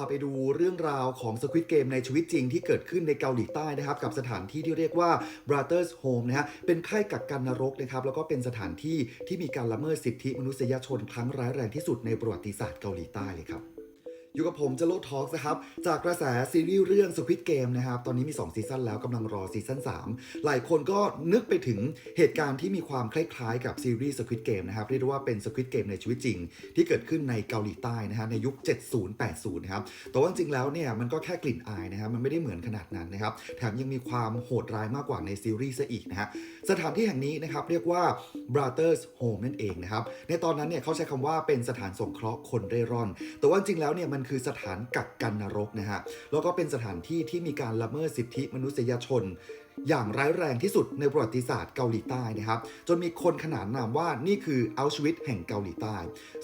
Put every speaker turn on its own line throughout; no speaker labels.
าไปดูเรื่องราวของสควิตเกมในชีวิตจริงที่เกิดขึ้นในเกาหลีใต้นะครับ กับสถานที่ที่เรียกว่า Brothers Home นะฮะเป็นค่ายกักกันนรกนะครับ แล้วก็เป็นสถานที่ที่มีการละเมิดสิทธิมนุษยชนครั้งร้ายแรงที่สุดในประวัติศาสตร์เกาหลีใต้เลยครับ อยู่กับผมจะโลทอล์กนะครับ จากกระแสซีรีส์เรื่อง Squid Game นะครับ ตอนนี้มี 2 ซีซั่นแล้วกำลังรอซีซั่น 3 หลายคนก็นึกไปถึงเหตุการณ์ที่มีความคล้ายๆกับซีรีส์ Squid Game นะครับ เรียกว่าเป็น Squid Game ในชีวิตจริง ที่เกิดขึ้นในเกาหลีใต้นะฮะในยุค 70-80 นะครับ แต่ว่าจริงแล้วเนี่ยมันก็แค่กลิ่นอายนะครับมันไม่ได้เหมือนขนาดนั้นนะครับ แถมยังมีความโหดร้ายมากกว่าในซีรีส์ซะอีกนะฮะสถานที่แห่งนี้นะครับเรียกว่า Brothers Home นั่นเองนะครับในตอนนั้นเนี่ยเขาใช้คำว่าเป็นสถานสงเคราะห์คนเร่ร่อน แต่ว่าจริงแล้วเนี่ยมันคือสถานกักกันนรกนะฮะแล้วก็เป็นสถานที่ที่มีการละเมิดสิทธิมนุษยชน อย่างร้ายแรงที่สุดในประวัติศาสตร์เกาหลีใต้นะครับ จนมีคนขนานนามว่านี่คืออัลชวิตแห่งเกาหลีใต้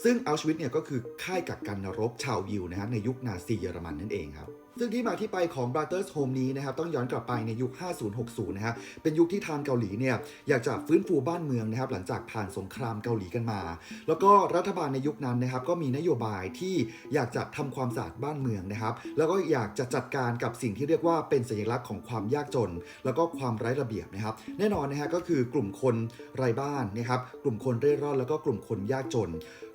ซึ่งอัลชวิตเนี่ยก็คือค่ายกักกันนรกชาวยิวนะฮะในยุคนาซีเยอรมันนั่นเองครับ ซึ่งที่มาที่ไปของ Brothers Home นี้นะครับต้องย้อนกลับไปในยุค 50-60 นะฮะเป็นยุคที่ทางเกาหลีเนี่ยอยากจะฟื้นฟูบ้านเมืองนะครับหลังจากผ่านสงครามเกาหลีกันมา แล้วก็รัฐบาลในยุคนั้นนะครับก็มีนโยบายที่อยากจะทำความสะอาดบ้านเมืองนะครับแล้วก็อยากจะจัดการกับสิ่งที่เรียกว่าเป็นสัญลักษณ์ของความยากจน แล้วก็ความไร้ระเบียบนะครับแน่นอนนะฮะก็คือกลุ่มคนไร้บ้านนะครับกลุ่มคนเร่ร่อนแล้วก็กลุ่มคนยากจน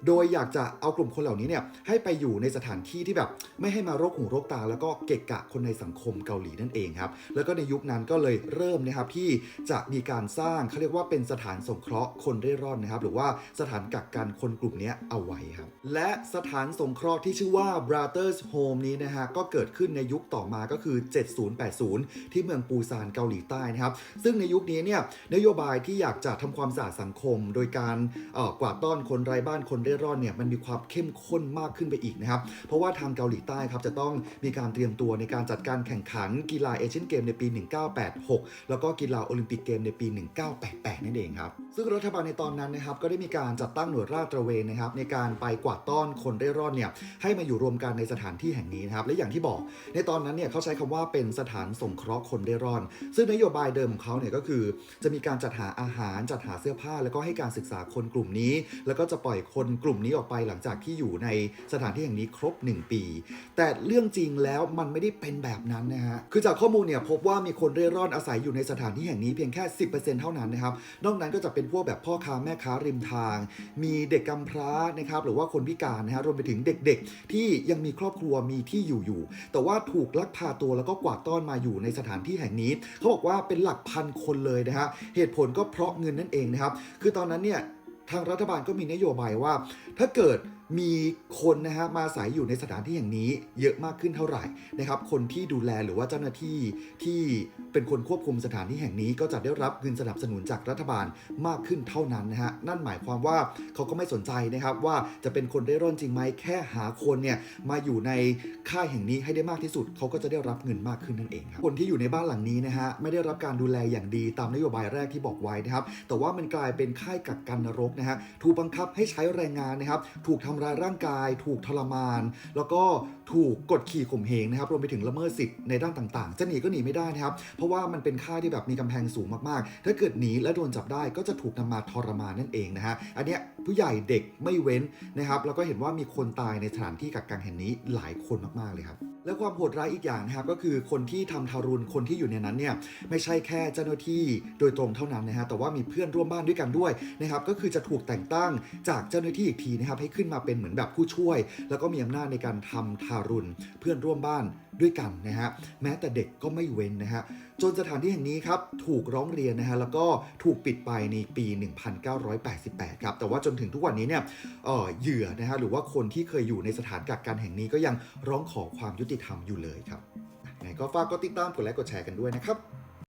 โดยอยากจะเอากลุ่มคนเหล่านี้เนี่ยให้ไปอยู่ในสถานที่ที่แบบไม่ให้มารกหูโรกตาแล้วก็เกะกะคนในสังคมเกาหลีนั่นเองครับแล้วก็ในยุคนั้นก็เลยเริ่มนะครับที่จะมีการสร้างเขาเรียกว่าเป็นสถานสงเคราะห์คนเร่ร่อนนะครับหรือว่าสถานกักกันคนกลุ่มนี้เอาไว้ครับและสถานสงเคราะห์ที่ชื่อว่า Brothers Home นี้นะฮะก็เกิดขึ้นในยุคต่อมาก็คือ 7080 ที่เมืองปูซานเกาหลีใต้นะครับซึ่งในยุคนี้เนี่ยนโยบายที่อยากจะทำความสะอาดสังคม โดยการออกวาดต้อนคนไร้บ้านคนเร่ร่อนเนี่ยมันมีความเข้มข้นมากขึ้นไปอีกนะครับเพราะว่าทางเกาหลีใต้ครับจะต้องมีการเตรียมตัวในการจัดการแข่งขันกีฬาเอเชียนเกมในปี 1986 แล้วก็กีฬาโอลิมปิกเกมในปี 1988 นั่นเองครับ ซึ่งรัฐบาลในตอนนั้นนะครับก็ได้มีการจัดตั้งหน่วยราดตระเวนนะครับในการไปกวาดต้อนคนเร่ร่อนเนี่ยให้มาอยู่รวมกันในสถานที่แห่งนี้นะครับและอย่างที่บอก ในตอนนั้นเนี่ยเขาใช้คำว่าเป็นสถานสงเคราะห์คนเร่ร่อน ซึ่งนโยบายเดิมของเขาเนี่ยก็คือ จะมีการจัดหาอาหารจัดหาเสื้อผ้า แล้วก็ให้การศึกษาคนกลุ่มนี้ แล้วก็จะปล่อยคนกลุ่มนี้ออกไปหลังจากที่อยู่ในสถานที่แห่งนี้ครบ 1 ปี แต่เรื่องจริงแล้วมันไม่ได้เป็นแบบนั้นนะฮะ คือจากข้อมูลเนี่ยพบว่ามีคนเร่ร่อนอาศัยอยู่ในสถานที่แห่งนี้เพียงแค่ 10%เท่านั้นนะครับ นอกนั้นก็จะเป็นพวกแบบพ่อค้าแม่ค้าริมทาง มีเด็กกำพร้านะครับหรือว่าคนพิการนะฮะรวมไปถึงเด็กๆ ที่ยังมีครอบครัวมีที่อยู่อยู่ แต่ว่าถูกลักพาตัวแล้วก็กวาดต้อนมาอยู่ในสถานที่แห่งนี้ เขาบอกว่าเป็นหลักพันคนเลยนะฮะเหตุผลก็เพราะเงินนั่นเองนะครับคือตอนนั้นเนี่ยทางรัฐบาลก็มีนโยบายว่า ถ้าเกิด มีคนนะฮะมาอาศัยอยู่ในสถานที่อย่างนี้เยอะมากขึ้นเท่าไหร่นะครับ คนที่ดูแลหรือว่าเจ้าหน้าที่ที่เป็นคนควบคุมสถานที่แห่งนี้ ก็จะได้รับเงินสนับสนุนจากรัฐบาลมากขึ้นเท่านั้นนะฮะนั่นหมายความว่าเขาก็ไม่สนใจนะครับว่าจะเป็นคนเร่ร่อนจริงไหมแค่หาคนเนี่ยมาอยู่ในค่ายแห่งนี้ให้ได้มากที่สุด เขาก็จะได้รับเงินมากขึ้นนั่นเองครับคนที่อยู่ในบ้านหลังนี้นะฮะไม่ได้รับการดูแลอย่างดีตามนโยบายแรกที่บอกไว้นะครับแต่ว่ามันกลายเป็นค่ายกักกันนรกนะฮะถูกบังคับให้ใช้แรงงานนะครับถูกทำร้ายร่างกาย ถูกทรมาน แล้วก็ถูกกดขี่ข่มเหงนะครับรวมไปถึงละเมิดสิทธิ์ในด้านต่างๆ จะหนีก็หนีไม่ได้นะครับ เพราะว่ามันเป็นค่ายที่แบบมีกำแพงสูงมากๆ ถ้าเกิดหนีและโดนจับได้ก็จะถูกนำมาทรมานนั่นเองนะฮะอันเนี้ยผู้ใหญ่เด็กไม่เว้นนะครับแล้วก็เห็นว่ามีคนตายในสถานที่กักกันแห่งนี้หลายคนมากๆเลยครับและความโหดร้ายอีกอย่างนะครับก็คือคนที่ทำทารุณคนที่อยู่ในนั้นเนี่ยไม่ใช่แค่เจ้าหน้าที่โดยตรงเท่านั้นนะฮะแต่ว่ามีเพื่อนร่วมบ้านด้วยกันด้วยนะครับก็คือจะถูกแต่งตั้งจากเจ้าหน้าที่อีกทีนะครับให้ขึ้นมาเป็นเหมือนแบบผู้ช่วย แล้วก็มีอำนาจในการทำทารุณเพื่อนร่วมบ้านด้วยกันนะฮะแม้แต่เด็กก็ไม่เว้นนะฮะจนสถานที่แห่งนี้ครับถูกร้องเรียนนะฮะแล้วก็ถูกปิดไปในปี 1988 ครับแต่ว่าจนถึงทุกวันนี้เนี่ยเออเหยื่อนะฮะหรือว่าคนที่เคยอยู่ในสถานกักกันแห่งนี้ก็ยังร้องขอความยุติธรรมอยู่เลยครับไหนก็ฝากกดติดตามกดไลค์กดแชร์กันด้วยนะครับ